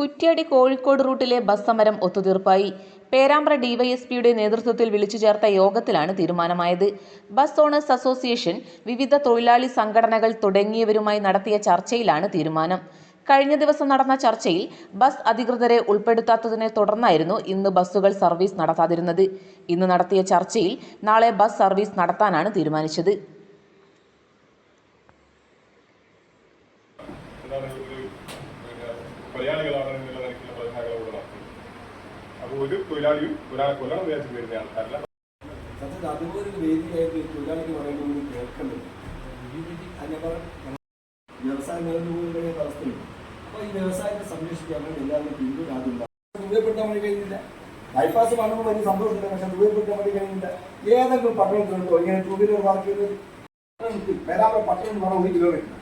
Kuttiadi Kozhikode റൂട്ടിലെ bus സമരം ഒത്തുതീർപ്പായി. പേരാമ്പ്ര ഡിവൈഎസ്പിയുടെ നേതൃത്വത്തിൽ വിളിച്ചു ചേർത്ത യോഗത്തിലാണ് തീരുമാനമായത്. ബസ് ഓണേഴ്സ് അസോസിയേഷൻ വിവിധ തൊഴിലാളി സംഘടനകൾ തുടങ്ങിയവരുമായി നടത്തിയ ചർച്ചയിലാണ് തീരുമാനം. കഴിഞ്ഞ ദിവസം നടന്ന ചർച്ചയിൽ ബസ് അധികൃതരെ ഉൾപ്പെടുത്താത്തതിനെ തുടർന്നായിരുന്നു ഇന്ന് ബസ്സുകൾ സർവീസ് നടത്താതിരുന്നത്. ഇന്ന് നടത്തിയ ചർച്ചയിൽ നാളെ ബസ് സർവീസ് നടത്താനാണ് തീരുമാനിച്ചത്. കൊലയാളികളാണ് എന്നുള്ള നിലയ്ക്കുള്ള പ്രതിഭാഗങ്ങളോട് നടത്തുന്നത് അപ്പോൾ ഒരു തൊഴിലാളിയും ഒരാളെ കൊല്ലണം വിചാരിച്ച് വരുന്ന ആൾക്കാരല്ല. സത്യത്തിൽ അതുപോലൊരു വേദിയായിട്ട് തൊഴിലാളിക്ക് പറയുന്നത് ബൈപ്പാസ് പണിയുമ്പോൾ വലിയ സന്തോഷമില്ല പക്ഷെ ഉപയോഗപ്പെടുത്താൻ വേണ്ടി കഴിയുന്നില്ല ഏതെങ്കിലും പട്ടണത്തിലുണ്ടോ ഇങ്ങനെ ടൂ വീലർ ചെയ്തത് പേരാമ്പ്ര പട്ടണം എന്ന് ഒരു കിലോമീറ്റർ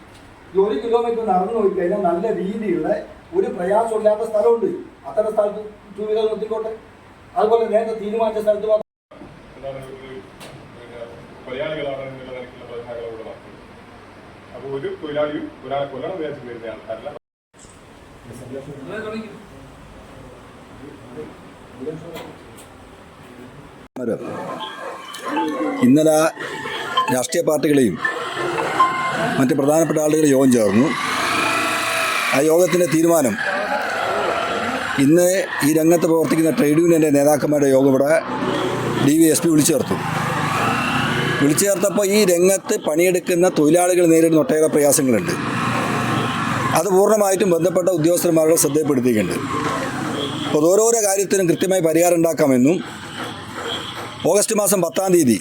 ഒരു കിലോമീറ്റർ നടന്നു പോയി കഴിഞ്ഞാൽ നല്ല രീതിയുള്ള ഒരു പ്രയാസമില്ലാത്ത സ്ഥലമുണ്ട്. അത്തരം സ്ഥലത്ത് ടൂ വീലർ നിർത്തിക്കോട്ടെ. അതുപോലെ നേരത്തെ തീരുമാനിച്ച സ്ഥലത്ത് മാത്രം എന്താണ് ഒരു പിന്നെ കൊലയാളികളാണ് എന്നുള്ള നിലയ്ക്കുള്ള പ്രതിഭാഗങ്ങളോട് നടത്തുന്നത് അപ്പോൾ ഒരു തൊഴിലാളിയും ഒരാളെ കൊല്ലണം വിചാരിച്ച് വരുന്ന ആൾക്കാരല്ല ഇന്നലെ രാഷ്ട്രീയ പാർട്ടികളെയും മറ്റ് പ്രധാനപ്പെട്ട ആളുകൾ യോഗം ചേർന്നു ആ യോഗത്തിന്റെ തീരുമാനം. ഇന്ന് ഈ രംഗത്ത് പ്രവർത്തിക്കുന്ന ട്രേഡ് യൂണിയന്റെ നേതാക്കന്മാരുടെ യോഗം ഇവിടെ ഡി വി എസ് പി വിളിച്ചു ചേർത്തു. വിളിച്ചു ചേർത്തപ്പോൾ ഈ രംഗത്ത് പണിയെടുക്കുന്ന തൊഴിലാളികൾ നേരിടുന്ന ഒട്ടേറെ പ്രയാസങ്ങളുണ്ട്. അത് പൂർണമായിട്ടും ബന്ധപ്പെട്ട ഉദ്യോഗസ്ഥന്മാരുടെ ശ്രദ്ധയപ്പെടുത്തിയിട്ടുണ്ട് അപ്പോൾ ഓരോരോ കാര്യത്തിനും കൃത്യമായി പരിഹാരം ഉണ്ടാക്കാമെന്നും ഓഗസ്റ്റ് മാസം പത്താം തീയതി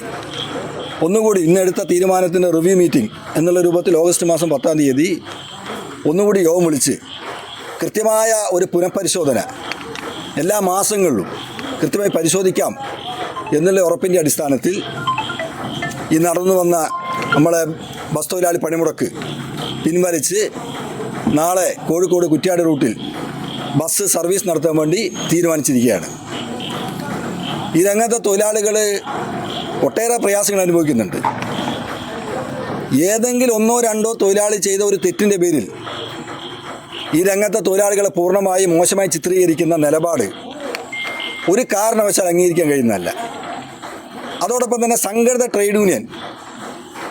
ഒന്നുകൂടി ഇന്നെടുത്ത തീരുമാനത്തിന്റെ റിവ്യൂ മീറ്റിംഗ് എന്നുള്ള രൂപത്തിൽ ഓഗസ്റ്റ് മാസം പത്താം തീയതി ഒന്നുകൂടി യോഗം വിളിച്ച് കൃത്യമായ ഒരു പുനഃപരിശോധന എല്ലാ മാസങ്ങളിലും കൃത്യമായി പരിശോധിക്കാം എന്നുള്ള ഉറപ്പിന്റെ അടിസ്ഥാനത്തിൽ ഈ നടന്നു വന്ന നമ്മളെ ബസ് തൊഴിലാളി പണിമുടക്ക് പിൻവലിച്ച് നാളെ കോഴിക്കോട് കുറ്റ്യാടി റൂട്ടിൽ ബസ് സർവീസ് നടത്താൻ വേണ്ടി തീരുമാനിച്ചിരിക്കുകയാണ്. ഇതങ്ങനത്തെ തൊഴിലാളികൾ ഒട്ടേറെ പ്രയാസങ്ങൾ അനുഭവിക്കുന്നുണ്ട്. ഏതെങ്കിലും ഒന്നോ രണ്ടോ തൊഴിലാളി ചെയ്ത ഒരു തെറ്റിന്റെ പേരിൽ ഈ രംഗത്തെ തൊഴിലാളികളെ പൂർണമായി മോശമായി ചിത്രീകരിക്കുന്ന നിലപാട് ഒരു കാരണവശാൽ അംഗീകരിക്കാൻ കഴിയുന്നതല്ല. അതോടൊപ്പം തന്നെ സംഘടിത ട്രേഡ് യൂണിയൻ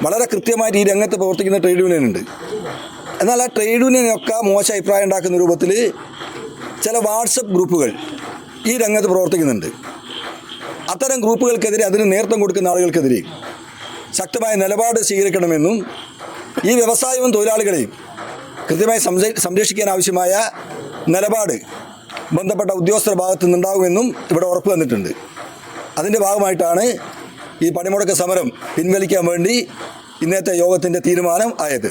വളരെ കൃത്യമായിട്ട് ഈ രംഗത്ത് പ്രവർത്തിക്കുന്ന ട്രേഡ് യൂണിയൻ ഉണ്ട്. എന്നാൽ ആ ട്രേഡ് യൂണിയനൊക്കെ മോശം അഭിപ്രായം ഉണ്ടാക്കുന്ന രൂപത്തിൽ ചില വാട്സപ്പ് ഗ്രൂപ്പുകൾ ഈ രംഗത്ത് പ്രവർത്തിക്കുന്നുണ്ട്. അത്തരം ഗ്രൂപ്പുകൾക്കെതിരെ അതിന് നേതൃത്വം കൊടുക്കുന്ന ആളുകൾക്കെതിരെ ശക്തമായ നിലപാട് സ്വീകരിക്കണമെന്നും ഈ വ്യവസായവും തൊഴിലാളികളെയും കൃത്യമായി സംര- സംരക്ഷിക്കാൻ ആവശ്യമായ നിലപാട് ബന്ധപ്പെട്ട ഉദ്യോഗസ്ഥരുടെ ഭാഗത്തു നിന്നുണ്ടാകുമെന്നും ഇവിടെ ഉറപ്പ് വന്നിട്ടുണ്ട്. അതിന്റെ ഭാഗമായിട്ടാണ് ഈ പണിമുടക്ക് സമരം പിൻവലിക്കാൻ വേണ്ടി ഇന്നത്തെ യോഗത്തിന്റെ തീരുമാനം ആയത്.